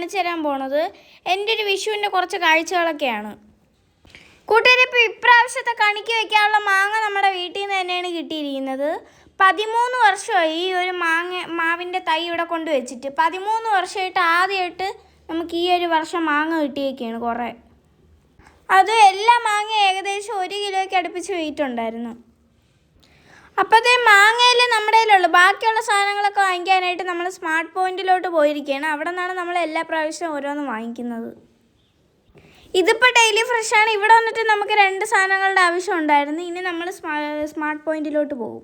കാണിച്ചു തരാൻ പോണത് എന്റെ ഒരു വിഷുവിന്റെ കുറച്ച് കാഴ്ചകളൊക്കെയാണ്. കൂട്ടുകാരെ ഇപ്പോൾ ഇപ്രാവശ്യത്തെ കണിക്ക് വയ്ക്കാനുള്ള മാങ്ങ നമ്മുടെ വീട്ടിൽ നിന്ന് തന്നെയാണ് കിട്ടിയിരിക്കുന്നത്. പതിമൂന്ന് വർഷമായി ഈ ഒരു മാങ്ങ മാവിന്റെ തൈ ഇവിടെ കൊണ്ട് വെച്ചിട്ട്. പതിമൂന്ന് വർഷമായിട്ട് ആദ്യമായിട്ട് നമുക്ക് ഈ ഒരു വർഷം മാങ്ങ കിട്ടിയൊക്കെയാണ് കുറേ. അത് എല്ലാ മാങ്ങ ഏകദേശം ഒരു കിലോയ്ക്ക് അടുപ്പിച്ച് വെയിറ്റ് ഉണ്ടായിരുന്നു. അപ്പോഴത്തേ മാങ്ങയിൽ നമ്മുടെ കയ്യിലുള്ളൂ. ബാക്കിയുള്ള സാധനങ്ങളൊക്കെ വാങ്ങിക്കാനായിട്ട് നമ്മൾ സ്മാർട്ട് പോയിന്റിലോട്ട് പോയിരിക്കുകയാണ്. അവിടെ നിന്നാണ് നമ്മൾ എല്ലാ പ്രാവശ്യവും ഓരോന്ന് വാങ്ങിക്കുന്നത്. ഇതിപ്പോൾ ഡെയിലി ഫ്രഷ് ആണ്. ഇവിടെ വന്നിട്ട് നമുക്ക് രണ്ട് സാധനങ്ങളുടെ ആവശ്യം ഉണ്ടായിരുന്നു. ഇനി നമ്മൾ സ്മാർട്ട് പോയിന്റിലോട്ട് പോകും.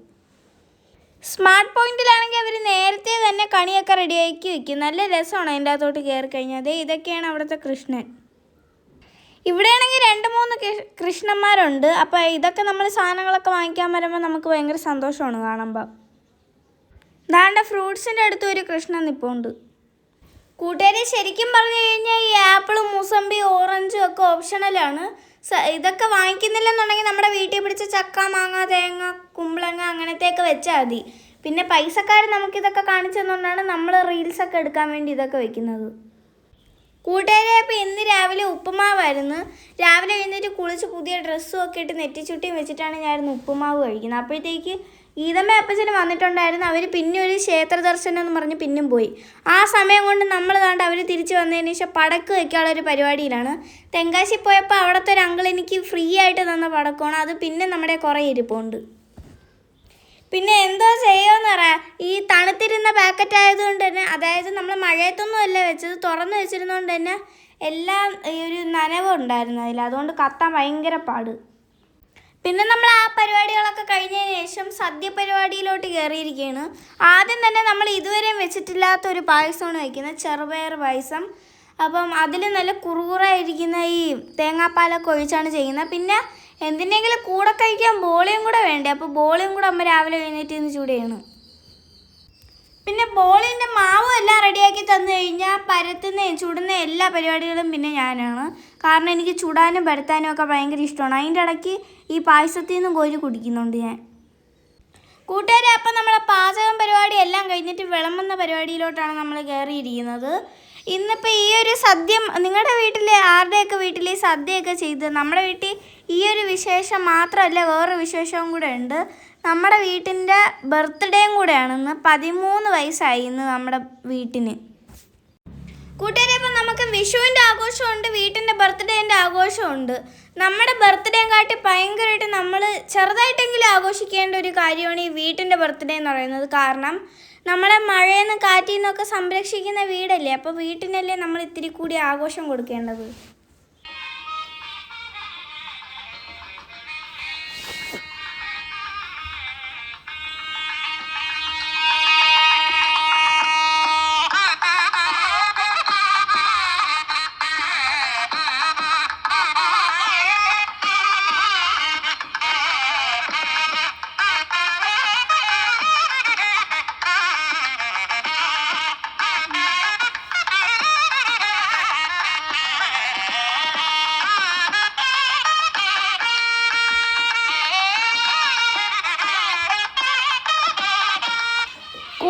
സ്മാർട്ട് പോയിന്റിലാണെങ്കിൽ അവർ നേരത്തെ തന്നെ കണിയൊക്കെ റെഡിയാക്കി വെക്കും. നല്ല രസമാണ് അതിന്റെ അകത്തോട്ട് കയറി കഴിഞ്ഞാൽ. അതേ ഇതൊക്കെയാണ് അവിടുത്തെ കൃഷ്ണൻ. ഇവിടെയാണെങ്കിൽ കൃഷ്ണന്മാരുണ്ട്. അപ്പോൾ ഇതൊക്കെ നമ്മൾ സാധനങ്ങളൊക്കെ വാങ്ങിക്കാൻ വരുമ്പോൾ നമുക്ക് ഭയങ്കര സന്തോഷമാണ് കാണുമ്പോൾ ദാണ്ട ഫ്രൂട്ട്സിന്റെ അടുത്ത് ഒരു കൃഷ്ണൻ നിപ്പുണ്ട്. കൂട്ടുകാരെ ശരിക്കും പറഞ്ഞു കഴിഞ്ഞാൽ ഈ ആപ്പിളും മൂസമ്പി ഓറഞ്ചും ഒക്കെ ഓപ്ഷണലാണ്. ഇതൊക്കെ വാങ്ങിക്കുന്നില്ലെന്നുണ്ടെങ്കിൽ നമ്മുടെ വീട്ടിൽ പിടിച്ച ചക്ക മാങ്ങ തേങ്ങ കുമ്പളങ്ങ അങ്ങനത്തെയൊക്കെ വെച്ചാൽ മതി. പിന്നെ പൈസക്കാർ നമുക്കിതൊക്കെ കാണിച്ചു തന്നുകൊണ്ടാണ് നമ്മൾ റീൽസൊക്കെ എടുക്കാൻ വേണ്ടി ഇതൊക്കെ വെക്കുന്നത്. കൂട്ടുകാരെ അപ്പോൾ ഇന്ന് രാവിലെ ഉപ്പുമാവായിരുന്നു. രാവിലെ എഴുന്നേറ്റ് കുളിച്ച് പുതിയ ഡ്രസ്സും ഒക്കെ ഇട്ട് നെറ്റിച്ചുട്ടിയും വെച്ചിട്ടാണ് ഞാനിന്ന് ഉപ്പുമാവ് കഴിക്കുന്നത്. അപ്പോഴത്തേക്ക് ഈതമ്മ അപ്പച്ചന് വന്നിട്ടുണ്ടായിരുന്നു. അവർ പിന്നെ ഒരു ക്ഷേത്ര ദർശനം എന്ന് പറഞ്ഞ് പിന്നും പോയി. ആ സമയം കൊണ്ട് നമ്മൾ കണ്ട് അവർ തിരിച്ച് വന്നതിന് ശേഷം പടക്ക് വയ്ക്കാനുള്ള ഒരു പരിപാടിയിലാണ്. തെങ്കാശി പോയപ്പോൾ അവിടുത്തെ ഒരു അങ്കിൾ എനിക്ക് ഫ്രീ ആയിട്ട് തന്ന പടക്കമാണ്. അത് പിന്നെ നമ്മുടെ കുറേ ഇരിപ്പുണ്ട്. പിന്നെ എന്തോ പറയാം ഈ തണുത്തിരുന്ന പാക്കറ്റ് ആയതുകൊണ്ട് തന്നെ അതായത് നമ്മൾ മഴയത്തൊന്നും അല്ല വെച്ചത് തുറന്ന് വെച്ചിരുന്നതുകൊണ്ട് തന്നെ എല്ലാം ഈ ഒരു നനവുണ്ടായിരുന്നു അതിൽ അതുകൊണ്ട് കത്താൻ ഭയങ്കര പാട്. പിന്നെ നമ്മൾ ആ പരിപാടികളൊക്കെ കഴിഞ്ഞതിന് ശേഷം സദ്യ പരിപാടിയിലോട്ട് കയറിയിരിക്കുകയാണ് ആദ്യം തന്നെ നമ്മൾ ഇതുവരെയും വെച്ചിട്ടില്ലാത്ത ഒരു പായസമാണ് വയ്ക്കുന്നത് ചെറുപയർ പായസം. അപ്പം അതിൽ നല്ല കുറുകുറായിരിക്കുന്ന ഈ തേങ്ങാപ്പാലൊക്കെ ഒഴിച്ചാണ് ചെയ്യുന്നത്. പിന്നെ എന്തിനെങ്കിലും കൂടെ കഴിക്കാൻ ബോളിയും കൂടെ വേണ്ടേ? അപ്പോൾ ബോളിയും കൂടെ അമ്മ രാവിലെ എഴുന്നേറ്റ് നിന്ന് ചൂടെയാണ് പിന്നെ ബോളിന്റെ മാവും എല്ലാം റെഡിയാക്കി തന്നു കഴിഞ്ഞാൽ പരത്തുന്നതും ചുടുന്ന എല്ലാ പരിപാടികളും പിന്നെ ഞാനാണ്. കാരണം എനിക്ക് ചുടാനും പരത്താനും ഒക്കെ ഭയങ്കര ഇഷ്ടമാണ്. അതിന്റെ ഇടയ്ക്ക് ഈ പായസത്തിൽ നിന്നും കോരി കുടിക്കുന്നുണ്ട് ഞാൻ. കൂട്ടുകാരെ അപ്പം നമ്മളെ പാചകം പരിപാടി എല്ലാം കഴിഞ്ഞിട്ട് വിളമ്പുന്ന പരിപാടിയിലോട്ടാണ് നമ്മൾ കയറിയിരിക്കുന്നത്. ഇന്നിപ്പോൾ ഈ ഒരു സദ്യ നിങ്ങളുടെ വീട്ടിൽ ആരുടെയൊക്കെ വീട്ടിൽ ഈ സദ്യയൊക്കെ ചെയ്ത് നമ്മുടെ വീട്ടിൽ ഈ ഒരു വിശേഷം മാത്രമല്ല വേറൊരു വിശേഷവും കൂടെ ഉണ്ട്. നമ്മുടെ വീട്ടിന്റെ ബർത്ത്ഡേയും കൂടെയാണ്. ഇന്ന് പതിമൂന്ന് വയസ്സായി ഇന്ന് നമ്മുടെ വീട്ടിന്. കൂട്ടുകാരെ അപ്പം നമുക്ക് വിഷുവിന്റെ ആഘോഷമുണ്ട് വീട്ടിന്റെ ബർത്ത്ഡേന്റെ ആഘോഷമുണ്ട്. നമ്മുടെ ബർത്ത്ഡേയും കാട്ടി ഭയങ്കരമായിട്ട് നമ്മൾ ചെറുതായിട്ടെങ്കിലും ആഘോഷിക്കേണ്ട ഒരു കാര്യമാണ് ഈ വീട്ടിന്റെ ബർത്ത്ഡേ എന്ന് പറയുന്നത്. കാരണം നമ്മളെ മഴയിൽ നിന്ന് കാറ്റിൽ നിന്നൊക്കെ സംരക്ഷിക്കുന്ന വീടല്ലേ? അപ്പോൾ വീട്ടിനല്ലേ നമ്മൾ ഇത്തിരി കൂടി ആഘോഷം കൊടുക്കേണ്ടത്?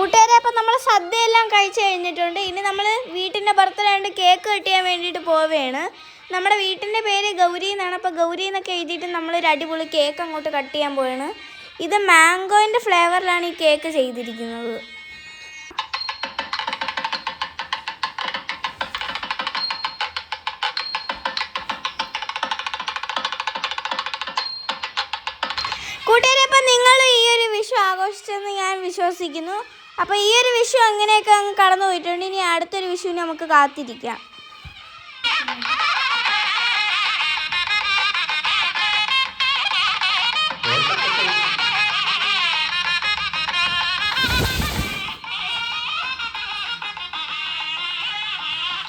കൂട്ടുകാരെ അപ്പം നമ്മൾ സദ്യയെല്ലാം കഴിച്ചു കഴിഞ്ഞിട്ടുണ്ട്. ഇനി നമ്മൾ വീട്ടിന്റെ ബർത്ത്ഡേ ആയിട്ട് കേക്ക് കെട്ടിയാൻ വേണ്ടിയിട്ട് പോവുകയാണ്. നമ്മുടെ വീട്ടിന്റെ പേര് ഗൗരി എന്നാണ്. അപ്പോൾ ഗൗരി എന്നൊക്കെ എഴുതിയിട്ട് നമ്മളൊരു അടിപൊളി കേക്ക് അങ്ങോട്ട് കട്ട് ചെയ്യാൻ പോവാണ് ഇത് മാംഗോയിന്റെ ഫ്ലേവറിലാണ് ഈ കേക്ക് ചെയ്തിരിക്കുന്നത്. കൂട്ടുകാരെ അപ്പം നിങ്ങൾ ഈ ഒരു വിഷു ആഘോഷിച്ചെന്ന് ഞാൻ വിശ്വസിക്കുന്നു. അപ്പോൾ ഈ ഒരു വിഷു അങ്ങനെയൊക്കെ അങ്ങ് കടന്നു പോയിട്ടുണ്ട് ഇനി അടുത്തൊരു വിഷുവിന് നമുക്ക് കാത്തിരിക്കാം.